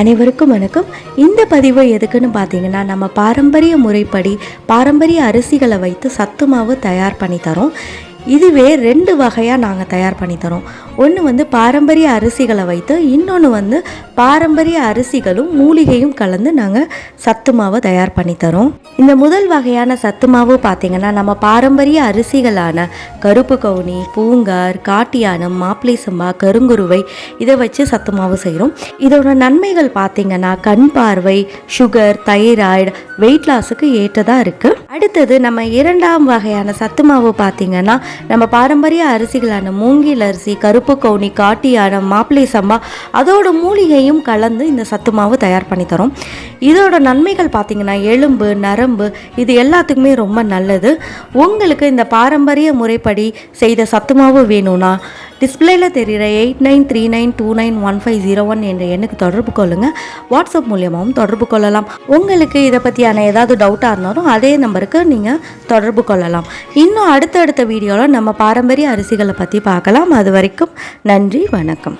அனைவருக்கும் வணக்கம். இந்த பதிவு எதுக்குன்னு பார்த்தீங்கன்னா நம்ம பாரம்பரிய முறைப்படி பாரம்பரிய அரிசிகளை வைத்து சத்து மாவு தயார் பண்ணி தரோம். இதுவே ரெண்டு வகையாக நாங்கள் தயார் பண்ணி தரோம். ஒன்று வந்து பாரம்பரிய அரிசிகளை வைத்து இன்னொன்று வந்து பாரம்பரிய அரிசிகளும் மூலிகையும் கலந்து நாங்கள் சத்து மாவு தயார் பண்ணி தரோம். இந்த முதல் வகையான சத்து மாவு பார்த்திங்கன்னா நம்ம பாரம்பரிய அரிசிகளான கருப்பு கவுனி பூங்கார் காட்டியானம் மாப்பிளை சம்பா கருங்குருவை இதை வச்சு சத்து மாவு செய்கிறோம் இதோட நன்மைகள் பார்த்திங்கன்னா கண் பார்வை சுகர் தைராய்டு வெயிட் லாஸுக்கு ஏற்றதாக இருக்குது அடுத்தது நம்ம இரண்டாம் வகையான சத்து மாவு பார்த்திங்கன்னா நம்ம பாரம்பரிய அரிசிகளான மூங்கில் அரிசி கருப்பு கவுனி காட்டியானம் மாப்பிளை சம்பா அதோட மூலிகையும் கலந்து இந்த சத்து மாவு தயார் பண்ணி தரும். இதோட நன்மைகள் பார்த்திங்கன்னா எலும்பு நரம்பு இது எல்லாத்துக்குமே ரொம்ப நல்லது. உங்களுக்கு இந்த பாரம்பரிய முறைப்படி செய்த சத்து மாவு வேணும்னா டிஸ்பிளேல தெரிகிற eight nine three nine two nine one five zero one என்ற எண்ணுக்கு தொடர்பு கொள்ளுங்கள் வாட்ஸ்அப் மூலியமாகவும் தொடர்பு கொள்ளலாம். உங்களுக்கு இதை பற்றியான ஏதாவது டவுட்டாக இருந்தாலும் அதே நம்பருக்கு நீங்கள் தொடர்பு கொள்ளலாம். இன்னும் அடுத்தடுத்த வீடியோவில் நம்ம பாரம்பரிய அரிசிகளை பற்றி பார்க்கலாம். அது வரைக்கும் நன்றி வணக்கம்.